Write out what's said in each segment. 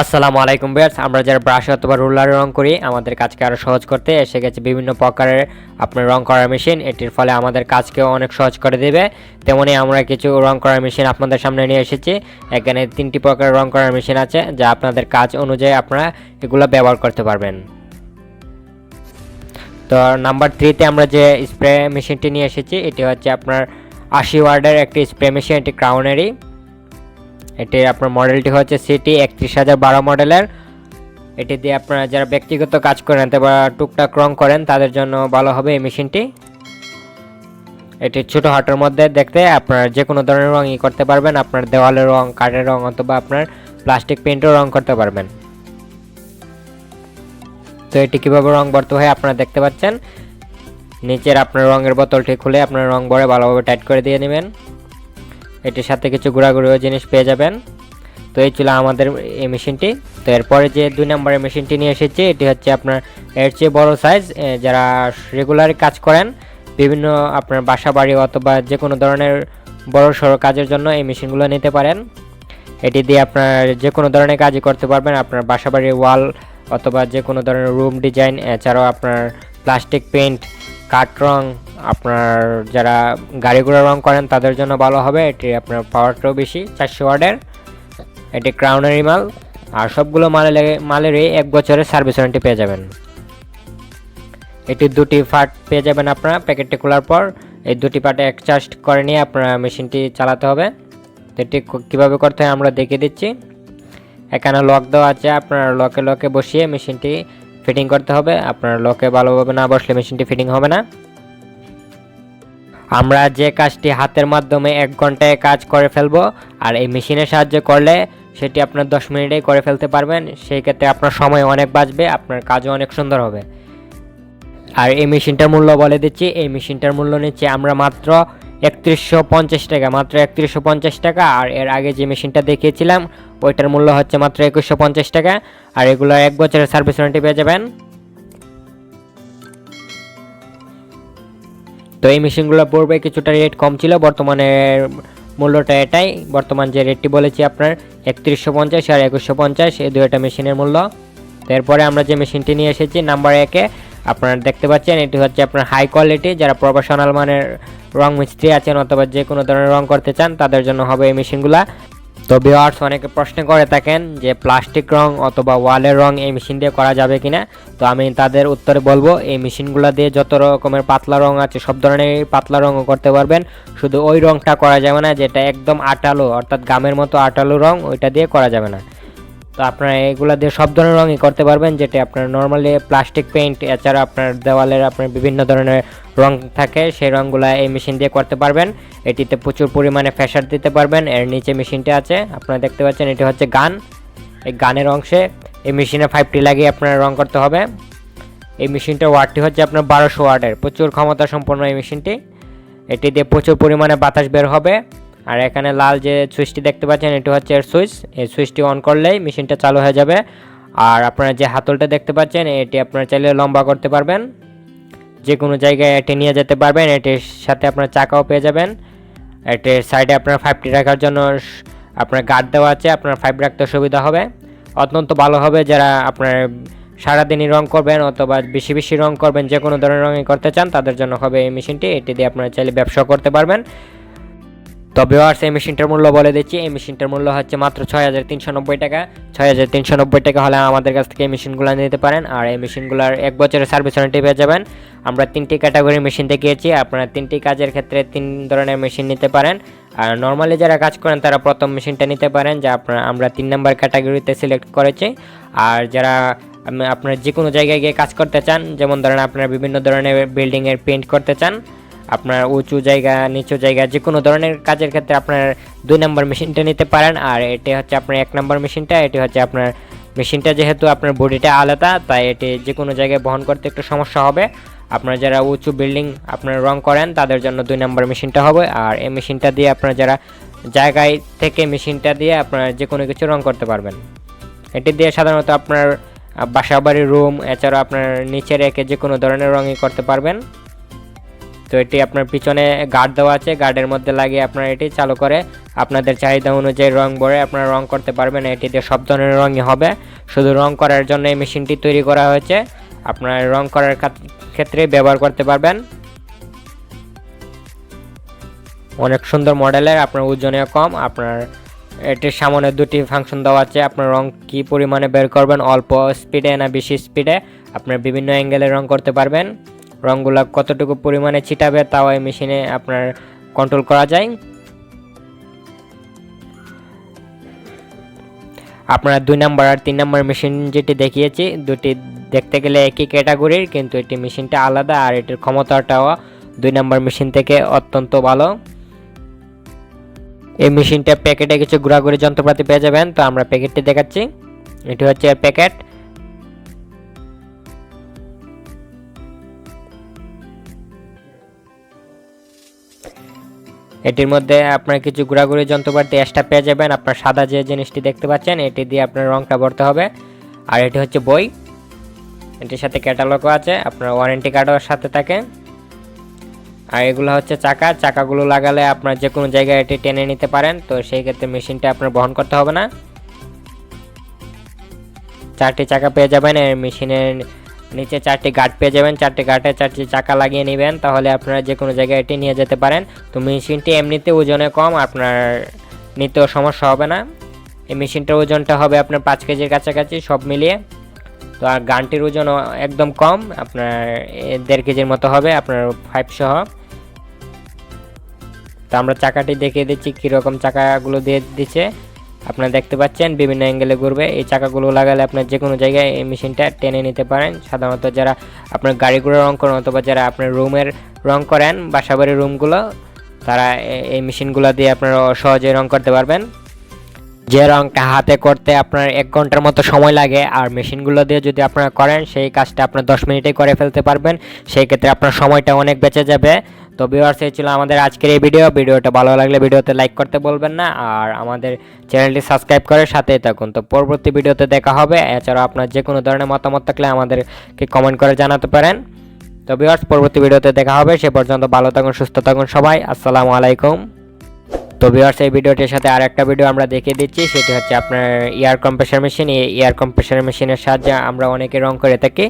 আসসালামু আলাইকুম বিয়ার্স আমরা যারা ব্রাশ অথবা রুলারে রং করি, আমাদের কাজকে আরও সহজ করতে এসে গেছে বিভিন্ন প্রকারের আপনার রং করার মেশিন। এটির ফলে আমাদের কাজকেও অনেক সহজ করে দেবে। তেমনি আমরা কিছু রং করার মেশিন আপনাদের সামনে নিয়ে এসেছি। এখানে তিনটি প্রকারের রং করার মেশিন আছে, যা আপনাদের কাজ অনুযায়ী আপনারা এগুলো ব্যবহার করতে পারবেন। তো নাম্বার থ্রিতে আমরা যে স্প্রে মেশিনটি নিয়ে এসেছি, এটি হচ্ছে আপনার আশি ওয়ার্ডের একটি স্প্রে মেশিন, এটি ক্রাউনেরই এটি আপনার মডেলটি হচ্ছে সিটি একত্রিশ হাজার বারো মডেলের। এটি দিয়ে আপনারা যারা ব্যক্তিগত কাজ করেন অথবা টুকটাক রং করেন, তাদের জন্য ভালো হবে এই মেশিনটি। এটি ছোটো হাটের মধ্যে দেখতে আপনার যে কোনো ধরনের রঙই করতে পারবেন। আপনার দেওয়ালের রং, কাঠের রং অথবা আপনার প্লাস্টিক পেন্টও রং করতে পারবেন। তো এটি কীভাবে রং ভরতে হয় আপনারা দেখতে পাচ্ছেন। নিচের আপনার রঙের বোতলটি খুলে আপনার রং ভরে ভালোভাবে টাইট করে দিয়ে নেবেন। এটির সাথে কিছু গুঁড়াগুঁড়ো জিনিস পেয়ে যাবেন। তো এই ছিল আমাদের এই মেশিনটি। তো এরপরে যে দুই নম্বরের মেশিনটি নিয়ে এসেছি, এটি হচ্ছে আপনার এর চেয়ে বড় সাইজ যারা রেগুলার কাজ করেন, বিভিন্ন আপনার বাসা বাড়ি অথবা যে কোনো ধরনের বড় সড়ো কাজের জন্য এই মেশিনগুলো নিতে পারেন। এটি দিয়ে আপনার যে কোনো ধরনের কাজই করতে পারবেন, আপনার বাসা বাড়ির ওয়াল অথবা যে কোনো ধরনের রুম ডিজাইন, এছাড়াও আপনার প্লাস্টিক পেন্ট কাঠ রং আপনার যারা গাড়ি ঘোড়া রং করেন, তাদের জন্য ভালো হবে। এটি আপনার পাওয়ারটাও বেশি, চারশো ওয়ার্ডের এটি ক্রাউনারি মাল। আর সবগুলো মালে মালেরই এক বছরের সার্ভিস ওয়ারেন্টি পেয়ে যাবেন। এটি দুটি পার্ট পেয়ে যাবেন আপনারা প্যাকেটটি খোলার পর। এই দুটি পার্টে একচার্জ করে নিয়ে আপনার মেশিনটি চালাতে হবে। এটি কীভাবে করতে হয় আমরা দেখিয়ে দিচ্ছি। এখানে লক দেওয়া আছে, আপনার লকে লকে বসিয়ে মেশিনটি ফিটিং করতে হবে। আপনার লকে ভালোভাবে না বসলে মেশিনটি ফিটিং হবে না। আমরা যে কাজটি হাতের মাধ্যমে এক ঘন্টায় কাজ করে ফেলব আর এই মেশিনের সাহায্যে করলে সেটি আপনার দশ মিনিটেই করে ফেলতে পারবেন, সেই ক্ষেত্রে আপনার সময় অনেক বাঁচবে, আপনার কাজও অনেক সুন্দর হবে। আর এই মেশিনটার মূল্য বলে দিচ্ছি, এই মেশিনটার মূল্য নিচ্ছে আমরা মাত্র একত্রিশশো পঞ্চাশ টাকা, মাত্র একত্রিশশো পঞ্চাশ টাকা, আর এর আগে যে মেশিনটা দেখিয়েছিলাম, ওইটার মূল্য হচ্ছে মাত্র একুশশো পঞ্চাশ টাকা, আর এগুলো এক বছরের সার্ভিস ওয়ারেন্টি পেয়ে যাবেন। তো এই মেশিনগুলো পড়বে কিছুটা রেট কম ছিল, বর্তমানে মূল্যটা এটাই। বর্তমান যে রেটটি বলেছি আপনার, একত্রিশশো পঞ্চাশ আর একুশশো পঞ্চাশ, এই দুইটা মেশিনের মূল্য। তারপরে আমরা যে মেশিনটি নিয়ে এসেছি নাম্বার একে আপনারা দেখতে পাচ্ছেন, এটি হচ্ছে আপনার হাই কোয়ালিটি যারা প্রফেশনাল মানের রং মিস্ত্রি আছেন অথবা যে কোনো ধরনের রং করতে চান, তাদের জন্য হবে এই মেশিনগুলা তো ভিওয়ার্স অনেকে প্রশ্ন করে থাকেন যে প্লাস্টিক রং অথবা ওয়ালের রং এই মেশিন দিয়ে করা যাবে কিনা? তো আমি তাদের উত্তরে বলব, এই মেশিনগুলো দিয়ে যত রকমের পাতলা রং আছে, সব ধরনের পাতলা রঙও করতে পারবেন। শুধু ওই রংটা করা যাবে না, যেটা একদম আটালো, অর্থাৎ গামের মতো আটালো রং, ওইটা দিয়ে করা যাবে না। তো আপনারা এগুলো দিয়ে সব ধরনের রঙই করতে পারবেন, যেটা আপনার নর্মালি প্লাস্টিক পেইন্ট এছাড়া আপনার দেওয়ালের আপনার বিভিন্ন ধরনের রং থাকে, সেই রঙগুলো এই মেশিন দিয়ে করতে পারবেন। এটিতে প্রচুর পরিমাণে ফ্যাশার দিতে পারবেন, এর নিচে মেশিনটা আছে, আপনারা দেখতে পাচ্ছেন এটি হচ্ছে গান। এই গানের অংশে এই মেশিনে ফাইভটি লাগিয়ে আপনার রং করতে হবে। এই মেশিনটার ওয়ার্ডটি হচ্ছে আপনার বারোশো ওয়ার্ডের প্রচুর ক্ষমতা সম্পন্ন এই মেশিনটি এটি দিয়ে প্রচুর পরিমাণে বাতাস বের হবে। আর এখানে লাল যে সুইচটি দেখতে পাচ্ছেন, এটি হচ্ছে এর সুইচ। এই সুইচটি অন করলেই মেশিনটা চালু হয়ে যাবে। আর আপনারা যে হাতলটা দেখতে পাচ্ছেন, এটি আপনারা চাইলে লম্বা করতে পারবেন। যে কোনো জায়গায় এটি নিয়ে যেতে পারবেন, এটির সাথে আপনার চাকাও পেয়ে যাবেন। এটির সাইডে আপনার ফাইভটি রাখার জন্য আপনার গার্ড দেওয়া আছে, আপনার ফাইভ রাখতে সুবিধা হবে। অত্যন্ত ভালো হবে যারা আপনার সারাদিনই রং করবেন অথবা বেশি বেশি রং করবেন যে কোনো ধরনের রঙই করতে চান, তাদের জন্য হবে এই মেশিনটি। এটি দিয়ে আপনারা চাইলে ব্যবসা করতে পারবেন। তবে আর এই মেশিনটার মূল্য বলে দিচ্ছি। এই মেশিনটার মূল্য হচ্ছে মাত্র ছয় হাজার তিনশো নব্বই টাকা। ছয় হাজার তিনশো নব্বই টাকা হলে আমাদের কাছ থেকে এই মেশিনগুলো নিতে পারেন। আর এই মেশিনগুলোর এক বছরের সার্ভিস ওয়ারেন্টি পেয়ে যাবেন। আমরা তিনটি ক্যাটাগরির মেশিন দেখিয়েছি। আপনারা তিনটি কাজের ক্ষেত্রে তিন ধরনের মেশিন নিতে পারেন। আর নর্মালি যারা কাজ করেন, তারা প্রথম মেশিনটা নিতে পারেন, যা আপনারা, আমরা তিন নম্বর ক্যাটাগরিতে সিলেক্ট করেছি। আর যারা আপনার যে কোনো জায়গায় গিয়ে কাজ করতে চান, যেমন ধরেন আপনারা বিভিন্ন ধরনের বিল্ডিংয়ের পেন্ট করতে চান আপনার উঁচু জায়গা, নিচু জায়গা যে কোনো ধরনের কাজের ক্ষেত্রে আপনার দুই নম্বর মেশিনটা নিতে পারেন। আর এটি হচ্ছে আপনার এক নম্বর মেশিনটা, এটি হচ্ছে আপনার মেশিনটা যেহেতু আপনার বডিটা আলাদা, তাই এটি যে কোনো জায়গায় বহন করতে একটু সমস্যা হবে। আপনার যারা উঁচু বিল্ডিং আপনার রং করেন, তাদের জন্য দুই নম্বর মেশিনটা হবে। আর এই মেশিনটা দিয়ে আপনার যারা জায়গায় থেকে মেশিনটা দিয়ে আপনার যে কোনো কিছু রং করতে পারবেন। এটি দিয়ে সাধারণত আপনার বাসা বাড়ির রুম এছাড়া আপনার নিচে রেখে যে কোনো ধরনের রঙই করতে পারবেন। তো এটি আপনার পিছনে গার্ড দেওয়া আছে। গার্ডের মধ্যে লাগিয়ে আপনার এটি চালু করে আপনাদের চাহিদা অনুযায়ী রং ভরে আপনারা রং করতে পারবেন। এটিতে সব ধরনের রঙই হবে। শুধু রং করার জন্য এই মেশিনটি তৈরি করা হয়েছে। আপনার রং করার ক্ষেত্রে ব্যবহার করতে পারবেন। অনেক সুন্দর মডেলের, আপনার ওজনেও কম। আপনার এটির সামনে দুটি ফাংশন দেওয়া আছে। আপনার রং কি পরিমাণে বের করবেন, অল্প স্পিডে না বেশি স্পিডে আপনার বিভিন্ন অ্যাঙ্গেলে রং করতে পারবেন। রঙগুলো কতটুকু পরিমাণে ছিটাবে তাও এই মেশিনে আপনার কন্ট্রোল করা যায়। আপনারা দুই নাম্বার আর তিন নাম্বার মেশিন যেটি দেখিয়েছি, দুটি দেখতে গেলে একই ক্যাটাগরির, কিন্তু এটি মেশিনটা আলাদা আর এটির ক্ষমতাটাও দুই নাম্বার মেশিন থেকে অত্যন্ত ভালো। এই মেশিনটা প্যাকেটে কিছু ঘোরাঘুরি যন্ত্রপাতি পেয়ে যাবেন, তো আমরা প্যাকেটটি দেখাচ্ছি। এটি হচ্ছে প্যাকেট। এটির মধ্যে আপনার কিছু ঘোরাঘুরি যন্ত্রপাতি এক্সট্রা পেয়ে যাবেন। আপনার সাদা যে জিনিসটি দেখতে পাচ্ছেন, এটি দিয়ে আপনার রংটা ভরতে হবে। আর এটি হচ্ছে বই। এটির সাথে ক্যাটালগও আছে, আপনার ওয়ারেন্টি কার্ডও সাথে থাকে। আর এগুলো হচ্ছে চাকা। চাকাগুলো লাগালে আপনার যে কোনো জায়গায় এটি টেনে নিতে পারেন, তো সেই ক্ষেত্রে মেশিনটা আপনার বহন করতে হবে না। চারটি চাকা পেয়ে যাবেন, এর মেশিনের নিচে চারটি গার্ড পেয়ে যাবেন। চারটি গার্ডে চারটি চাকা লাগিয়ে নেবেন। তাহলে আপনারা যে কোনো জায়গায় এটি নিয়ে যেতে পারেন। তো মেশিনটি এমনিতে ওজনে কম, আপনার নিতেও সমস্যা হবে না। এই মেশিনটার ওজনটা হবে আপনার পাঁচ কেজির কাছাকাছি, সব মিলিয়ে। তো আর গানটির ওজন একদম কম, আপনার দেড় কেজির মতো হবে, আপনার ফাইভ সহ। তো আমরা চাকাটি দেখিয়ে দিচ্ছি, কীরকম চাকাগুলো দিয়ে দিচ্ছে। আপনারা দেখতে পাচ্ছেন, বিভিন্ন অ্যাঙ্গেলে ঘুরবে। এই চাকাগুলো লাগালে আপনার যে কোনো জায়গায় এই মেশিনটা টেনে নিতে পারেন। সাধারণত যারা আপনার গাড়িগুলো রং করেন অথবা যারা আপনার রুমের রং করেন, বাসাবাড়ির রুমগুলো, তারা এই মেশিনগুলো দিয়ে আপনারা সহজে রং করতে পারবেন। যে রংটা হাতে করতে আপনার এক ঘণ্টার মতো সময় লাগে, আর মেশিনগুলো দিয়ে যদি আপনারা করেন, সেই কাজটা আপনার দশ মিনিটেই করে ফেলতে পারবেন। সেই ক্ষেত্রে আপনার সময়টা অনেক বেঁচে যাবে। তো ভিউয়ার্স এই ছিল আমাদের আজকের এই ভিডিও ভিডিওটা ভালো লাগলে ভিডিওতে লাইক করতে বলবেন না। আর আমাদের চ্যানেলটি সাবস্ক্রাইব করে সাথেই থাকুন। তো পরবর্তী ভিডিওতে দেখা হবে। এছাড়াও আপনার যে কোনো ধরনের মতামত থাকলে আমাদেরকে কমেন্ট করে জানাতে পারেন। তো ভিউয়ার্স পরবর্তী ভিডিওতে দেখা হবে। সে পর্যন্ত ভালো থাকুন, সুস্থ থাকুন সবাই। আসসালামু আলাইকুম। তো ভিউয়ার্স এই ভিডিওটির সাথে আর একটা ভিডিও আমরা দেখিয়ে দিচ্ছি। সেটি হচ্ছে আপনার এয়ার কম্প্রেসার মেশিন এই এয়ার কম্প্রেসার মেশিনের সাহায্যে আমরা অনেকে রং করে থাকি।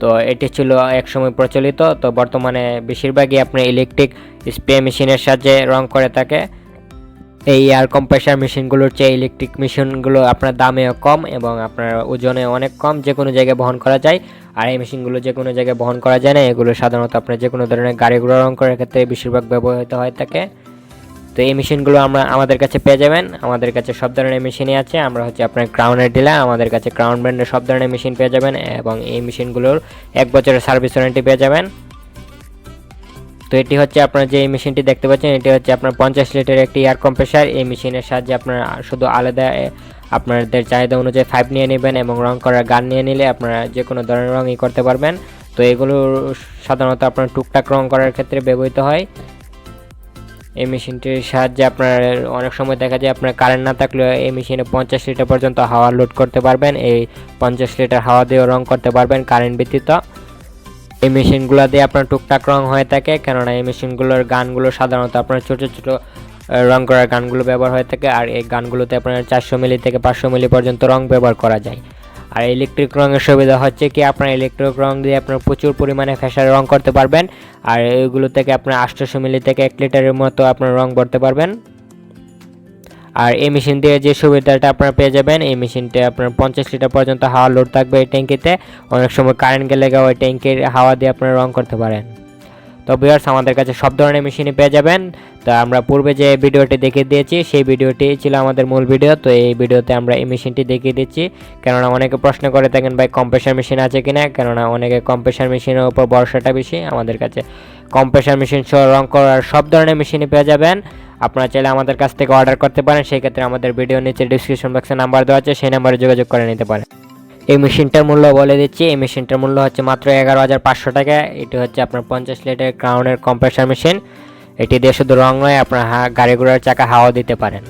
তো এটি ছিল একসময় প্রচলিত। তো বর্তমানে বেশিরভাগই আপনি ইলেকট্রিক স্প্রে মেশিনের সাহায্যে রং করে থাকে। এই এয়ার কম্প্রেসার মেশিনগুলোর চেয়ে ইলেকট্রিক মেশিনগুলো আপনার দামেও কম এবং আপনার ওজনে অনেক কম যে কোনো জায়গায় বহন করা যায়। আর এই মেশিনগুলো যে কোনো জায়গায় বহন করা যায় না, এগুলো সাধারণত আপনার যে কোনো ধরনের গাড়িগুলো রং করার ক্ষেত্রে বেশিরভাগ ব্যবহৃত হয়ে থাকে। তো এই মেশিনগুলো আমরা আমাদের কাছে পেয়ে যাবেন। আমাদের কাছে সব ধরনের মেশিনই আছে। আমরা হচ্ছে আপনার ক্রাউনের ডিলার আমাদের কাছে ক্রাউন ব্র্যান্ডের সব ধরনের মেশিন পেয়ে যাবেন এবং এই মেশিনগুলোর এক বছরের সার্ভিস ওয়ারেন্টি পেয়ে যাবেন। তো এটি হচ্ছে আপনার যে মেশিনটি দেখতে পাচ্ছেন, এটি হচ্ছে আপনার পঞ্চাশ লিটার একটি এয়ার কম্প্রেসার এই মেশিনের সাহায্যে আপনার শুধু আলাদা আপনাদের চাহিদা অনুযায়ী ফাইভ নিয়ে নেবেন এবং রং করার গান নিয়ে নিলে আপনারা যে কোনো ধরনের রঙই করতে পারবেন। তো এগুলো সাধারণত আপনার টুকটাক রং করার ক্ষেত্রে ব্যবহৃত হয়। এই মেশিনটির সাহায্যে আপনার অনেক সময় দেখা যায় আপনার কারেন্ট না থাকলেও এই মেশিনে পঞ্চাশ লিটার পর্যন্ত হাওয়া লোড করতে পারবেন। এই পঞ্চাশ লিটার হাওয়া দিয়েও রং করতে পারবেন কারেন্ট ব্যতীত। এই মেশিনগুলো দিয়ে আপনার টুকটাক রং হয়ে থাকে, কেননা এই মেশিনগুলোর গানগুলো সাধারণত আপনার ছোটো ছোটো রং করার গানগুলো ব্যবহার হয়ে থাকে, আর এই গানগুলোতে আপনার চারশো মিলি থেকে পাঁচশো মিলি পর্যন্ত রং ব্যবহার করা যায়। আর ইলেকট্রিক রঙের সুবিধা হচ্ছে কি, আপনার ইলেকট্রিক রং দিয়ে আপনার প্রচুর পরিমাণে ফ্যাশার রং করতে পারবেন। আর এগুলো থেকে আপনার আটশোশো মিলি থেকে এক লিটারের মতো আপনার রং করতে পারবেন। আর এই মেশিন দিয়ে যে সুবিধাটা আপনারা পেয়ে যাবেন, এই মেশিনটা আপনার পঞ্চাশ লিটার পর্যন্ত হাওয়া লোড থাকবে এই ট্যাঙ্কিতে। অনেক সময় কারেন্ট গেলে ওই ট্যাঙ্কির হাওয়া দিয়ে আপনারা রং করতে পারেন। তো বিয়ার্স আমাদের কাছে সব ধরনের মেশিনই পেয়ে যাবেন। তো আমরা পূর্বে যে ভিডিওটি দেখিয়ে দিয়েছি, সেই ভিডিওটি ছিল আমাদের মূল ভিডিও তো এই ভিডিওতে আমরা এই মেশিনটি দেখিয়ে দিচ্ছি। কেননা অনেকে প্রশ্ন করে থাকেন, ভাই কম্প্রেসার মেশিন আছে কিনা কেননা অনেকে কম্প্রেসার মেশিনের উপর ভরসাটা বেশি। আমাদের কাছে কম্প্রেসার মেশিন সহ রং করার সব ধরনের মেশিনই পেয়ে যাবেন। আপনারা চাইলে আমাদের কাছ থেকে অর্ডার করতে পারেন। সেই ক্ষেত্রে আমাদের ভিডিও নিচে ডিসক্রিপশন বক্সে নাম্বার দেওয়া আছে, সেই নাম্বারে যোগাযোগ করে নিতে পারেন। এই মেশিনটার মূল্য বলে দিচ্ছি। এই মেশিনটার মূল্য হচ্ছে মাত্র এগারো হাজার পাঁচশো টাকা। এটি হচ্ছে আপনার পঞ্চাশ লিটার ক্রাউনের কম্প্রেসার মেশিন এটি দিয়ে শুধু রং নয় আপনার গাড়ি ঘোড়ার চাকা হাওয়া দিতে পারেন।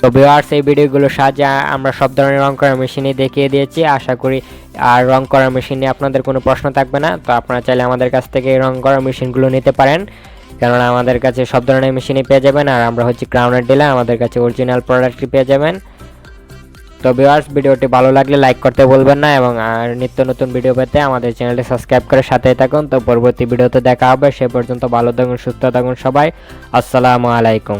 তো ভিউয়ার্স এই ভিডিওগুলোর সাহায্যে আমরা সব ধরনের রং করার মেশিনই দেখিয়ে দিয়েছি। আশা করি আর রং করার মেশিন আপনাদের কোনো প্রশ্ন থাকবে না। তো আপনারা চাইলে আমাদের কাছ থেকে এই রং করার মেশিনগুলো নিতে পারেন। কেননা আমাদের কাছে সব ধরনের মেশিনই পেয়ে যাবেন। আর আমরা হচ্ছে ক্রাউনের ডিলার আমাদের কাছে অরিজিনাল প্রোডাক্টই পেয়ে যাবেন। তো ভিউয়ার্স ভিডিওটি ভালো লাগলে লাইক করতে বলবেন না এবং আর নিত্য নতুন ভিডিও পেতে আমাদের চ্যানেলটি সাবস্ক্রাইব করে সাথেই থাকুন। তো পরবর্তী ভিডিওতে দেখা হবে। সে পর্যন্ত ভালো থাকুন, সুস্থ থাকুন সবাই। আসসালামু আলাইকুম।